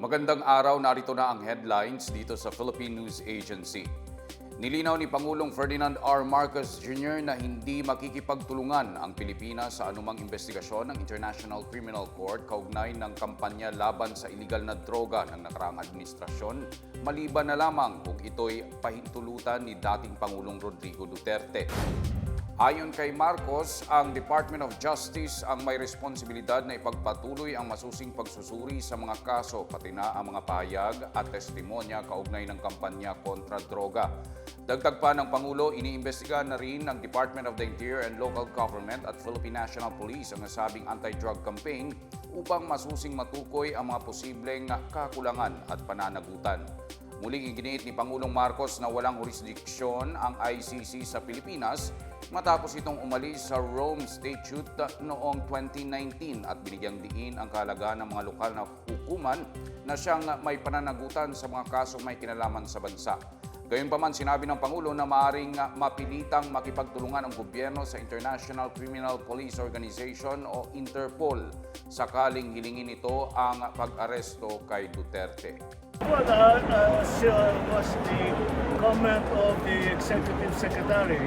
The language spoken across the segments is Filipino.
Magandang araw, narito na ang headlines dito sa Philippine News Agency. Nilinaw ni Pangulong Ferdinand R. Marcos Jr. na hindi makikipagtulungan ang Pilipinas sa anumang investigasyon ng International Criminal Court kaugnay ng kampanya laban sa iligal na droga ng nakaraang administrasyon, maliban na lamang kung ito'y pahintulutan ni dating Pangulong Rodrigo Duterte. Ayon kay Marcos, ang Department of Justice ang may responsibilidad na ipagpatuloy ang masusing pagsusuri sa mga kaso pati na ang mga pahayag at testimonya kaugnay ng kampanya kontra droga. Dagdag pa ng Pangulo, iniimbestiga na rin ng Department of the Interior and Local Government at Philippine National Police ang nasabing anti-drug campaign upang masusing matukoy ang mga posibleng kakulangan at pananagutan. Muling iginiit ni Pangulong Marcos na walang jurisdiksyon ang ICC sa Pilipinas matapos itong umalis sa Rome Statute noong 2019 at binigyang diin ang kahalagaan ng mga lokal na hukuman na siyang may pananagutan sa mga kasong may kinalaman sa bansa. Gayunpaman sinabi ng Pangulo na maaaring mapilitang makipagtulungan ang gobyerno sa International Criminal Police Organization o Interpol sakaling hilingin ito ang pag-aresto kay Duterte. Well, uh, uh, was the comment of the Executive Secretary,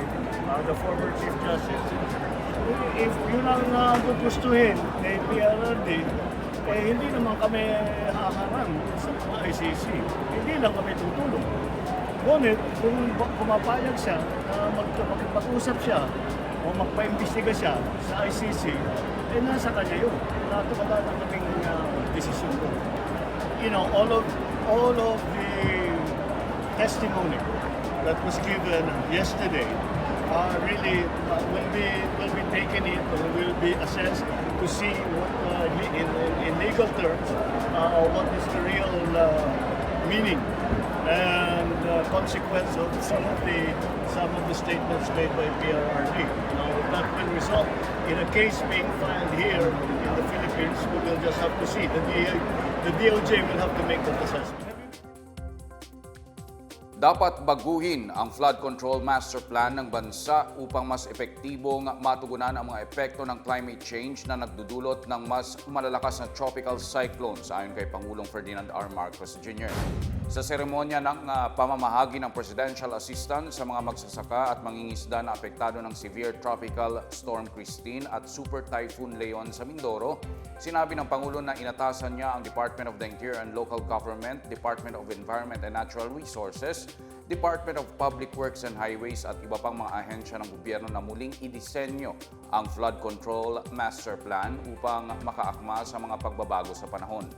uh, the former Chief Justice. If yun ang uh, gugustuhin ni PRRD, eh hindi naman kami haharang sa ICC. Hindi lang kami tutulong. Ngunit kung pumapayag siya na mag- makipag-usap siya o magpa-imbestiga siya sa ICC, eh nasa kanya yun. Wala wala na kaming uh, desisyon doon you know, all of all of the testimony that was given yesterday uh, really uh, will be will be taken in or will be assessed to see what uh, in, in, legal terms uh, what is the real uh, meaning and uh, consequence of some of the some of the statements made by PRRD. Now that will result in a case being filed here in the Philippines. We will just have to see. The, the DOJ will have to make that assessment. Dapat baguhin ang flood control master plan ng bansa upang mas epektibong matugunan ang mga epekto ng climate change na nagdudulot ng mas malalakas na tropical cyclones ayon kay Pangulong Ferdinand R. Marcos Jr. Sa seremonya ng ah, pamamahagi ng Presidential Assistance sa mga magsasaka at mangingisda na apektado ng severe tropical storm Christine at super typhoon Leon sa Mindoro, sinabi ng Pangulo na inatasan niya ang Department of the Interior and Local Government, Department of Environment and Natural Resources, Department of Public Works and Highways at iba pang mga ahensya ng gobyerno na muling idisenyo ang Flood Control Master Plan upang makaakma sa mga pagbabago sa panahon.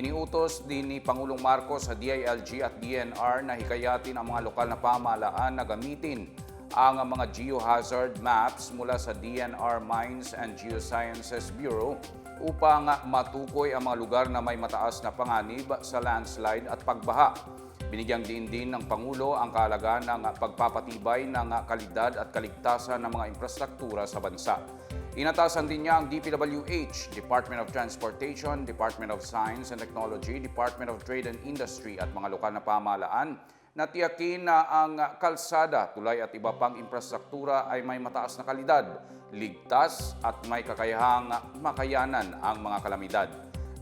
Iniutos din ni Pangulong Marcos sa DILG at DNR na hikayatin ang mga lokal na pamahalaan na gamitin ang mga geohazard maps mula sa DNR Mines and Geosciences Bureau upang matukoy ang mga lugar na may mataas na panganib sa landslide at pagbaha. Binigyang diin din ng Pangulo ang kahalagaan ng pagpapatibay ng kalidad at kaligtasan ng mga infrastruktura sa bansa. Inatasan din niya ang DPWH, Department of Transportation, Department of Science and Technology, Department of Trade and Industry at mga lokal na pamahalaan na tiyakin na ang kalsada, tulay at iba pang infrastruktura ay may mataas na kalidad, ligtas at may kakayahang makayanan ang mga kalamidad.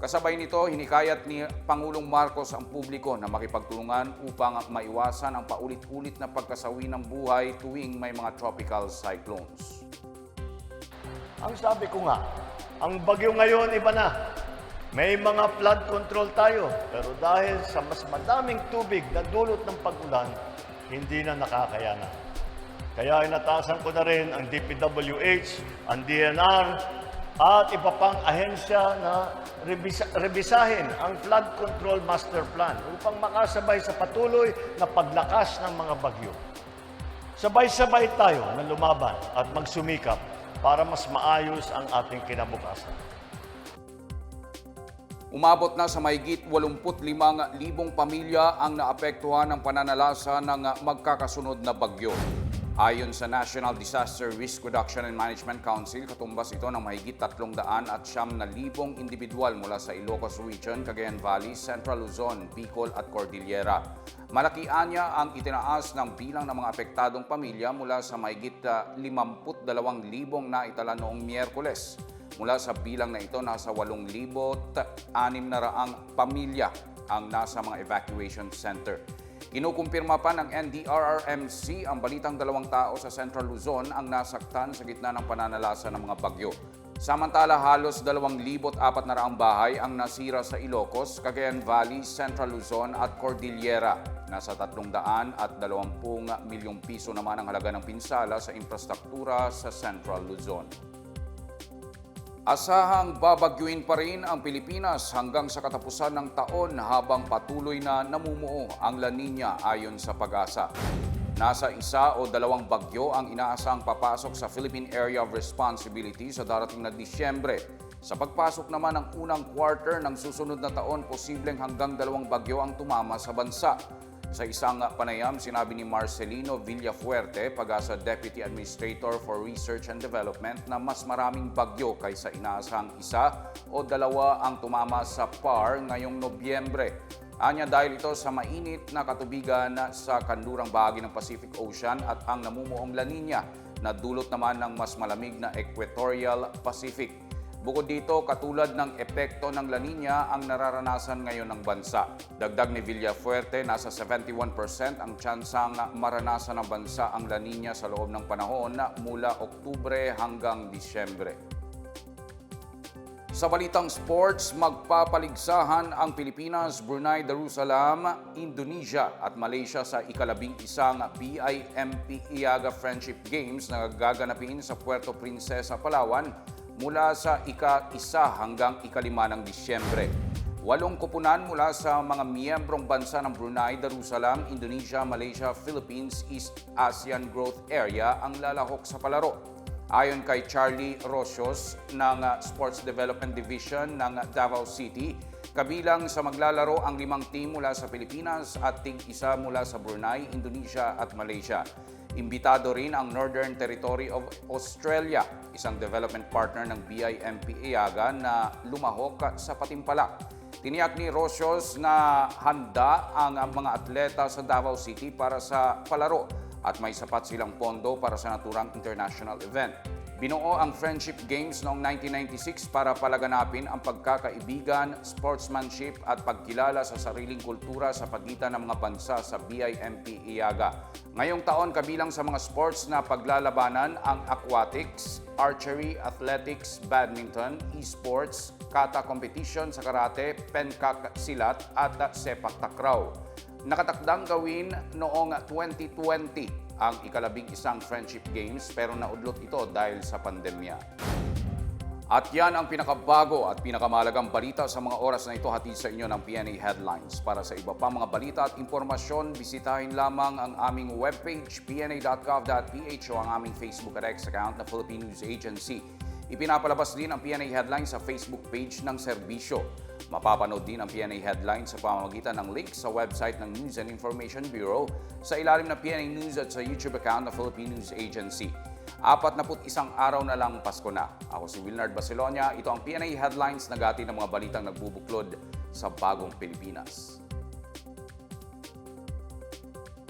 Kasabay nito, hinikayat ni Pangulong Marcos ang publiko na makipagtulungan upang maiwasan ang paulit-ulit na pagkasawi ng buhay tuwing may mga tropical cyclones. Ang sabi ko nga, ang bagyo ngayon iba na. May mga flood control tayo, pero dahil sa mas madaming tubig na dulot ng pag-ulan, hindi na nakakayanan. Kaya inatasan ko na rin ang DPWH, ang DNR, at iba pang ahensya na rebisa- rebisahin ang Flood Control Master Plan upang makasabay sa patuloy na paglakas ng mga bagyo. Sabay-sabay tayo na lumaban at magsumikap para mas maayos ang ating kinabukasan. Umabot na sa mahigit 85,000 pamilya ang naapektuhan ng pananalasa ng magkakasunod na bagyo. Ayon sa National Disaster Risk Reduction and Management Council, katumbas ito ng mahigit 300 at siyam na libong individual mula sa Ilocos Region, Cagayan Valley, Central Luzon, Bicol at Cordillera. Malaki anya ang itinaas ng bilang ng mga apektadong pamilya mula sa mahigit ah, 52,000 na itala noong Miyerkules. Mula sa bilang na ito, nasa 8,600 pamilya ang nasa mga evacuation center. Kinukumpirma pa ng NDRRMC ang balitang dalawang tao sa Central Luzon ang nasaktan sa gitna ng pananalasa ng mga bagyo. Samantala, halos 2,400 bahay ang nasira sa Ilocos, Cagayan Valley, Central Luzon at Cordillera. Nasa 300 at 20 milyong piso naman ang halaga ng pinsala sa infrastruktura sa Central Luzon. Asahang babagyuin pa rin ang Pilipinas hanggang sa katapusan ng taon habang patuloy na namumuo ang La Nina ayon sa pag-asa. Nasa isa o dalawang bagyo ang inaasahang papasok sa Philippine Area of Responsibility sa darating na Disyembre. Sa pagpasok naman ng unang quarter ng susunod na taon, posibleng hanggang dalawang bagyo ang tumama sa bansa. Sa isang panayam, sinabi ni Marcelino Villafuerte, pag-asa Deputy Administrator for Research and Development, na mas maraming bagyo kaysa inaasahang isa o dalawa ang tumama sa PAR ngayong Nobyembre. Anya dahil ito sa mainit na katubigan sa kanlurang bahagi ng Pacific Ocean at ang namumuong La Nina na dulot naman ng mas malamig na Equatorial Pacific. Bukod dito, katulad ng epekto ng La Nina ang nararanasan ngayon ng bansa. Dagdag ni Villafuerte, nasa 71% ang tsansang maranasan ng bansa ang La Nina sa loob ng panahon mula Oktubre hanggang Disyembre. Sa balitang sports, magpapaligsahan ang Pilipinas, Brunei Darussalam, Indonesia at Malaysia sa ikalabing isang BIMP Iaga Friendship Games na gaganapin sa Puerto Princesa, Palawan mula sa ika-isa hanggang ikalima ng Disyembre. Walong kupunan mula sa mga miyembrong bansa ng Brunei, Darussalam, Indonesia, Malaysia, Philippines, East Asian Growth Area ang lalahok sa palaro. Ayon kay Charlie Rosios ng uh, Sports Development Division ng Davao City, kabilang sa maglalaro ang limang team mula sa Pilipinas at tig isa mula sa Brunei, Indonesia at Malaysia. Imbitado rin ang Northern Territory of Australia, isang development partner ng BIMP EAGA na lumahok sa Patimpala. Tiniyak ni Rosios na handa ang mga atleta sa Davao City para sa palaro at may sapat silang pondo para sa naturang international event. Binuo ang Friendship Games noong 1996 para palaganapin ang pagkakaibigan, sportsmanship at pagkilala sa sariling kultura sa pagitan ng mga bansa sa BIMP IAGA. Ngayong taon kabilang sa mga sports na paglalabanan ang aquatics, archery, athletics, badminton, esports, kata competition sa karate, penkak silat at sepak takraw. Nakatakdang gawin noong 2020 ang ikalabing isang Friendship Games pero naudlot ito dahil sa pandemya. At yan ang pinakabago at pinakamalagang balita sa mga oras na ito hatid sa inyo ng PNA Headlines. Para sa iba pa mga balita at impormasyon, bisitahin lamang ang aming webpage pna.gov.ph o ang aming Facebook at X account na Philippine News Agency. Ipinapalabas din ang PNA Headlines sa Facebook page ng serbisyo. Mapapanood din ang PNA Headlines sa pamamagitan ng link sa website ng News and Information Bureau, sa ilalim ng PNA News at sa YouTube account ng Philippine News Agency. Apat na put isang araw na lang Pasko na. Ako si Wilnard Basilonia. Ito ang PNA Headlines na gati ng mga balitang nagbubuklod sa bagong Pilipinas.